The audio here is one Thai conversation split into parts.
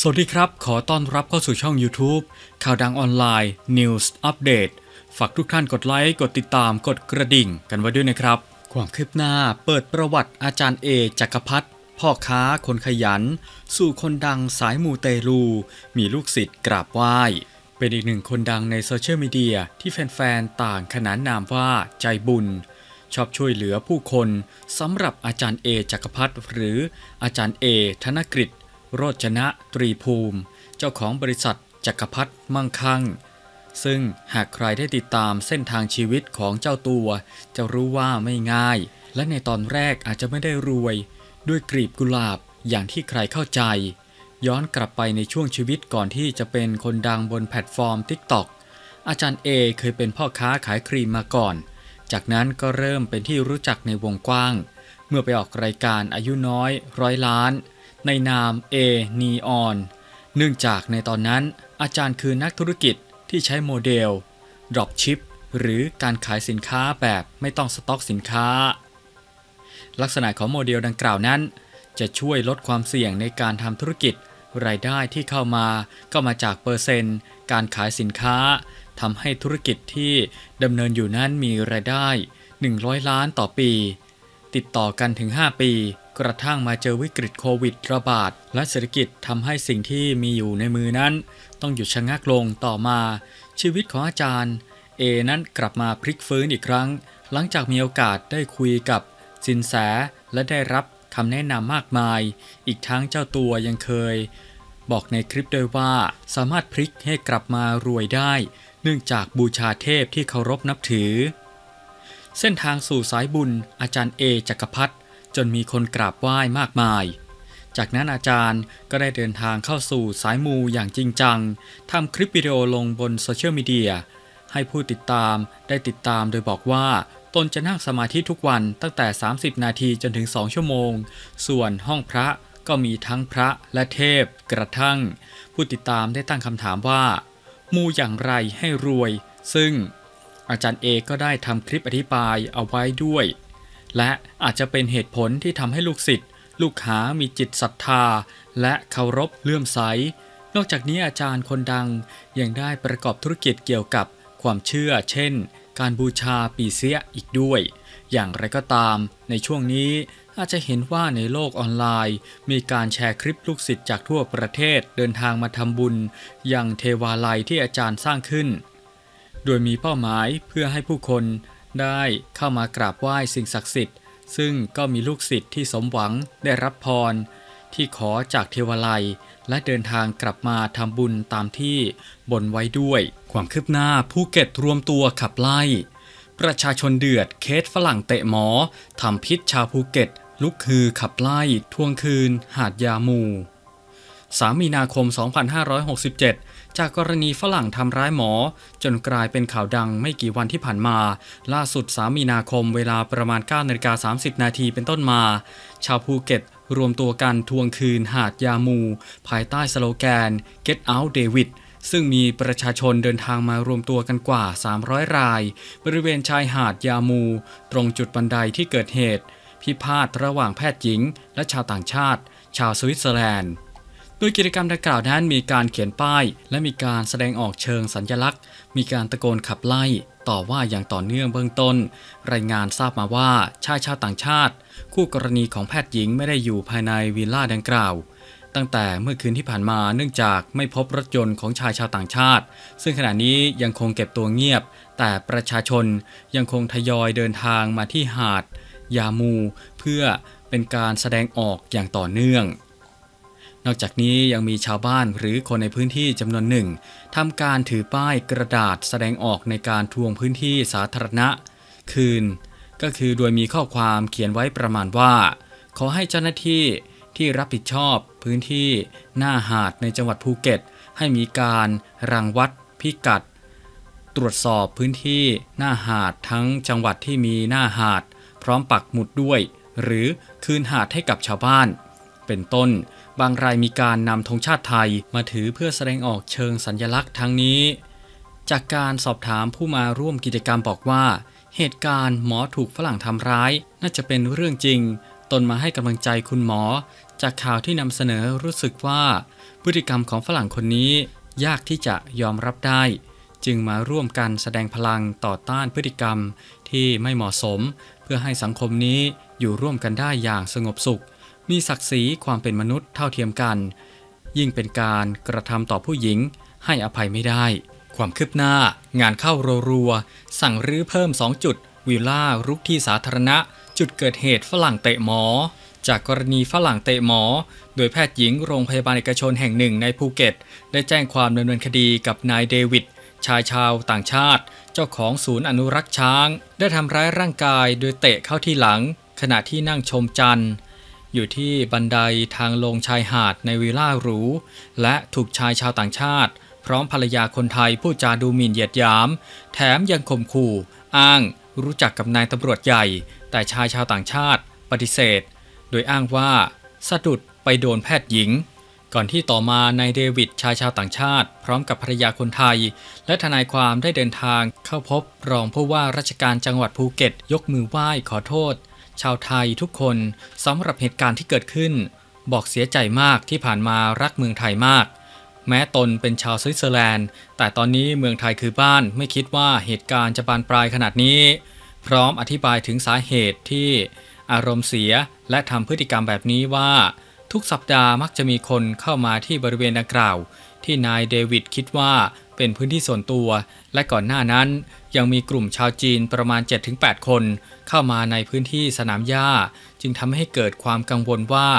สวัสดีครับ ขอต้อนรับเข้าสู่ช่อง YouTube ข่าวดังออนไลน์ News Update ฝากทุกท่านกดไลค์ กดติดตาม กดกระดิ่งกันไว้ด้วยนะครับ ความคืบหน้าเปิดประวัติอาจารย์เอจักรพัฒน์พ่อค้าคนขยัน สู่คนดังสายมูเตลู มีลูกศิษย์กราบไหว้ เป็นอีกหนึ่งคนดังในโซเชียลมีเดียที่แฟนๆ ต่างขนานนามว่าใจบุญ ชอบช่วยเหลือผู้คนสำหรับอาจารย์เอจักรพัฒน์หรืออาจารย์เอธนกฤษ โรจนะตรีภูมิ เจ้าของบริษัทจักรพัฒน์มั่งคั่ง ซึ่งหากใครได้ติดตามเส้นทางชีวิตของเจ้าตัว จะรู้ว่าไม่ง่าย และในตอนแรกอาจจะไม่ได้รวย ด้วยกลีบกุหลาบอย่างที่ใครเข้าใจ ย้อนกลับไปในช่วงชีวิตก่อนที่จะเป็นคนดังบนแพลตฟอร์ม TikTok อาจารย์เอเคยเป็นพ่อค้าขายครีมมาก่อน จากนั้นก็เริ่มเป็นที่รู้จักในวงกว้าง เมื่อไปออกรายการอายุน้อยร้อยล้าน ในนาม A Neon เนื่องจากในตอนนั้นอาจารย์คือนักธุรกิจที่ใช้โมเดล Dropship หรือการขายสินค้าแบบไม่ต้องสต็อกสินค้า ลักษณะของโมเดลดังกล่าวนั้น จะช่วยลดความเสี่ยงในการทำธุรกิจ รายได้ที่เข้ามาก็มาจากเปอร์เซ็นต์ การขายสินค้าทำให้ธุรกิจที่ดำเนินอยู่นั้นมีรายได้ 100 ล้านต่อปี ติดต่อกันถึง 5 ปี กระทั่งมาเจอวิกฤตโควิดระบาด และเศรษฐกิจทำให้สิ่งที่มีอยู่ในมือนั้น ต้องหยุดชะงักลงต่อมา ชีวิตของอาจารย์ เอนั้นกลับมาพลิกฟื้นอีกครั้ง หลังจากมีโอกาสได้คุยกับสินแสและได้รับคำแนะนำมากมาย อีกทั้งเจ้าตัวยังเคย บอกในคลิปด้วยว่าสามารถพลิกให้กลับมารวยได้ เนื่องจากบูชาเทพที่เคารพนับถือ เส้นทางสู่สายบุญอาจารย์เอจักรพัฒน์ จนมีคนกราบไหว้มากมาย จากนั้นอาจารย์ก็ได้เดินทางเข้าสู่สายมูอย่างจริงจังทำคลิปวิดีโอลงบนโซเชียลมีเดียให้ผู้ติดตามได้ติดตามโดยบอกว่าตนจะนั่งสมาธิทุกวันตั้งแต่ 30 นาทีจนถึง 2 ชั่วโมง ส่วนห้องพระก็มีทั้งพระและเทพกระทั่ง ผู้ติดตามได้ตั้งคำถามว่า มูอย่างไรให้รวย ซึ่งอาจารย์เอก็ได้ทำคลิปอธิบายเอาไว้ด้วย และอาจจะเป็นเหตุผลที่ทำให้ลูกศิษย์ลูกหามีจิตศรัทธา และเคารพเลื่อมใส นอกจากนี้อาจารย์คนดังยังได้ประกอบธุรกิจเกี่ยวกับความเชื่อ เช่น การบูชาปีเสียอีกด้วย อย่างไรก็ตาม ในช่วงนี้อาจจะเห็นว่าในโลกออนไลน์ มีการแชร์คลิปลูกศิษย์จากทั่วประเทศเดินทางมาทำบุญ ยังเทวาลัยที่อาจารย์สร้างขึ้น โดยมีเป้าหมายเพื่อให้ผู้คน ได้เข้ามากราบไหว้สิ่งศักดิ์สิทธิ์ ซึ่งก็มีลูกศิษย์ที่สมหวังได้รับพร ที่ขอจากเทวาลัยและเดินทางกลับมาทำบุญตามที่บนไว้ด้วย ความคืบหน้าภูเก็ตรวมตัวขับไล่ ประชาชนเดือดเคสฝรั่งเตะหมอทำพิษชาวภูเก็ต ลุกคือขับไล่ทวงคืน หาดยามู 3 มีนาคม 2567 จากกรณีฝรั่งทำร้ายหมอ จนกลายเป็นข่าวดังไม่กี่วันที่ผ่านมา ล่าสุด 3 มีนาคมเวลาประมาณ9นาฬิกา30 นาทีเป็นต้นมา ชาวภูเก็ตรวมตัวกันทวงคืนหาดยามู ภายใต้สโลแกน Get Out David ซึ่งมีประชาชนเดินทางมารวมตัวกันกว่า 300 ราย บริเวณชายหาดยามู ตรงจุดบันไดที่เกิดเหตุ พิพาทระหว่างแพทย์หญิง และชาวต่างชาติ ชาวสวิตเซอร์แลนด์ โดยกิจกรรมดังกล่าวนั้นมีการเขียนป้าย และมีการแสดงออกเชิงสัญลักษณ์ มีการตะโกนขับไล่ต่อว่าอย่างต่อเนื่องเบื้องต้น รายงานทราบมาว่าชายชาวต่างชาติ คู่กรณีของแพทย์หญิงไม่ได้อยู่ภายในวิลล่าดังกล่าว ตั้งแต่เมื่อคืนที่ผ่านมาเนื่องจากไม่พบรถยนต์ของชายชาวต่างชาติ ซึ่งขณะนี้ยังคงเก็บตัวเงียบ แต่ประชาชนยังคงทยอยเดินทางมาที่หาด ยามู เพื่อเป็นการแสดงออกอย่างต่อเนื่อง นอกจากนี้ยังมีชาวบ้านหรือคนในพื้นที่จำนวนหนึ่งทำการถือป้ายกระดาษแสดงออกในการทวงพื้นที่สาธารณะ คืน ก็คือโดยมีข้อความเขียนไว้ประมาณว่า ขอให้เจ้าหน้าที่ที่รับผิดชอบพื้นที่หน้าหาดในจังหวัดภูเก็ต ให้มีการรังวัดพิกัด ตรวจสอบพื้นที่หน้าหาดทั้งจังหวัดที่มีหน้าหาด พร้อมปักหมุดด้วย หรือคืนหาดให้กับชาวบ้าน เป็นต้น บางรายมีการนำธงชาติไทยมาถือเพื่อแสดงออกเชิงสัญลักษณ์ทั้งนี้ จากการสอบถามผู้มาร่วมกิจกรรมบอกว่า เหตุการณ์หมอถูกฝรั่งทำร้าย น่าจะเป็นเรื่องจริง ตนมาให้กำลังใจคุณหมอ จากข่าวที่นำเสนอรู้สึกว่า พฤติกรรมของฝรั่งคนนี้ ยากที่จะยอมรับได้ จึงมาร่วมกันแสดงพลังต่อต้านพฤติกรรมที่ไม่เหมาะสม เพื่อให้สังคมนี้อยู่ร่วมกันได้อย่างสงบสุข มีศักดิ์ศรีความเป็นมนุษย์เท่าเทียมกัน ยิ่งเป็นการกระทำต่อผู้หญิงให้อภัยไม่ได้ ความคืบหน้างานเข้ารัวๆสั่งรื้อเพิ่ม 2 จุด วิลล่ารุกที่สาธารณะ จุดเกิดเหตุฝรั่งเตะหมอ จากกรณีฝรั่งเตะหมอ โดยแพทย์หญิงโรงพยาบาลเอกชนแห่งหนึ่งในภูเก็ต ได้แจ้งความดำเนินคดีกับนายเดวิดชายชาวต่างชาติ เจ้าของศูนย์อนุรักษ์ช้าง ได้ทำร้ายร่างกายโดยเตะเข้าที่หลัง ขณะที่นั่งชมจันทร์ อยู่ที่บันไดทางลงชายหาดในวิลล่าหรู และถูกชายชาวต่างชาติ พร้อมภรรยาคนไทยผู้จาดูหมิ่นเหยียดหยาม แถมยังข่มขู่ อ้างรู้จักกับนายตำรวจใหญ่ แต่ชายชาวต่างชาติ ปฏิเสธ โดยอ้างว่า สะดุดไปโดนแพทย์หญิง ก่อนที่ต่อมานายเดวิดชายชาวต่างชาติ พร้อมกับภรรยาคนไทย และทนายความได้เดินทางเข้าพบรองผู้ว่าราชการจังหวัดภูเก็ต ยกมือไหว้ขอโทษ ชาวไทยทุกคนสำหรับเหตุการณ์ที่เกิดขึ้น บอกเสียใจมากที่ผ่านมารักเมืองไทยมาก แม้ตนเป็นชาวสวิตเซอร์แลนด์ แต่ตอนนี้เมืองไทยคือบ้านไม่คิดว่าเหตุการณ์จะบานปลายขนาดนี้ พร้อมอธิบายถึงสาเหตุที่อารมณ์เสียและทำพฤติกรรมแบบนี้ว่า ทุกสัปดาห์มักจะมีคนเข้ามาที่บริเวณดังกล่าว ที่นายเดวิดคิดว่า เป็นพื้นที่ส่วนตัว และก่อนหน้านั้นยังมีกลุ่มชาวจีนประมาณ 7-8 คน เข้ามาในพื้นที่สนามหญ้า จึงทำให้เกิดความกังวลว่า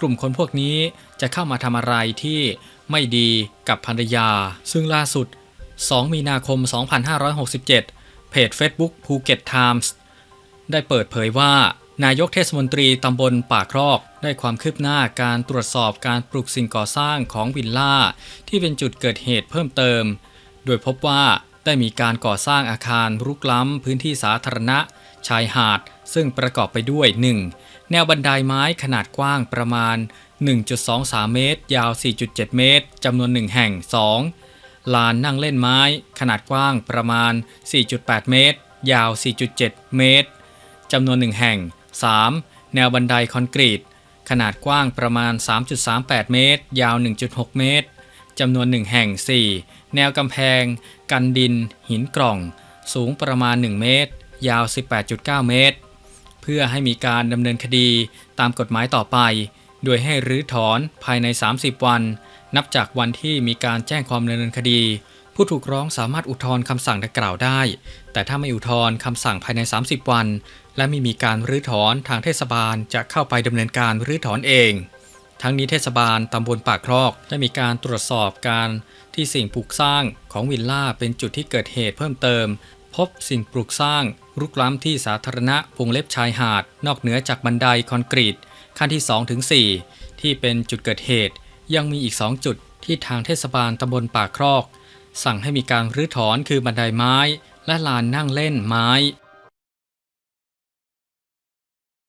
กลุ่มคนพวกนี้จะเข้ามาทำอะไรที่ไม่ดีกับภรรยา ซึ่งล่าสุด 2 มีนาคม 2567 เพจ Facebook ภูเก็ตไทมส์ได้เปิดเผยว่า นายกเทศมนตรีตำบลป่าครอกได้ความคืบหน้าการตรวจสอบการปลูกสิ่งก่อสร้างของวิลล่า ที่เป็นจุดเกิดเหตุเพิ่มเติม โดยพบว่าได้มีการก่อสร้างอาคารรุกล้ำพื้นที่สาธารณะ ชายหาด ซึ่งประกอบไปด้วย 1. แนวบันไดไม้ขนาดกว้างประมาณ 1.23 เมตร ยาว 4.7 เมตรจำนวน1แห่ง 2. ลานนั่งเล่นไม้ ขนาดกว้างประมาณ 4.8 เมตร ยาว 4.7 เมตรจำนวน1แห่ง 3. แนวบันไดคอนกรีต ขนาดกว้างประมาณ 3.38 เมตร ยาว 1.6 เมตรจำนวน 1 แห่ง 4. แนวกำแพง กันดิน หินกล่อง สูงประมาณ 1 เมตร ยาว 18.9 เมตร เพื่อให้มีการดำเนินคดีตามกฎหมายต่อไป โดยให้รื้อถอนภายใน 30 วัน นับจากวันที่มีการแจ้งความดำเนินคดี ผู้ถูกร้องสามารถอุทธรณ์คำสั่งดังกล่าวได้ แต่ถ้าไม่อุทธรณ์คำสั่งภายใน 30 วัน และไม่มีการรื้อถอนทางเทศบาลจะเข้าไปดำเนินการรื้อถอนเอง ทั้งนี้เทศบาลตำบลปากครอกได้มีการตรวจสอบการที่สิ่งปลูกสร้างของวิลล่าเป็นจุดที่เกิดเหตุเพิ่มเติม พบสิ่งปลูกสร้างรุกล้ำที่สาธารณะวงเล็บชายหาด นอกเหนือจากบันไดคอนกรีต ขั้นที่2ถึง4ที่เป็นจุดเกิดเหตุ ยังมีอีก 2 จุดที่ทางเทศบาลตำบลปากครอก สั่งให้มีการรื้อถอนคือบันไดไม้ และลานนั่งเล่นไม้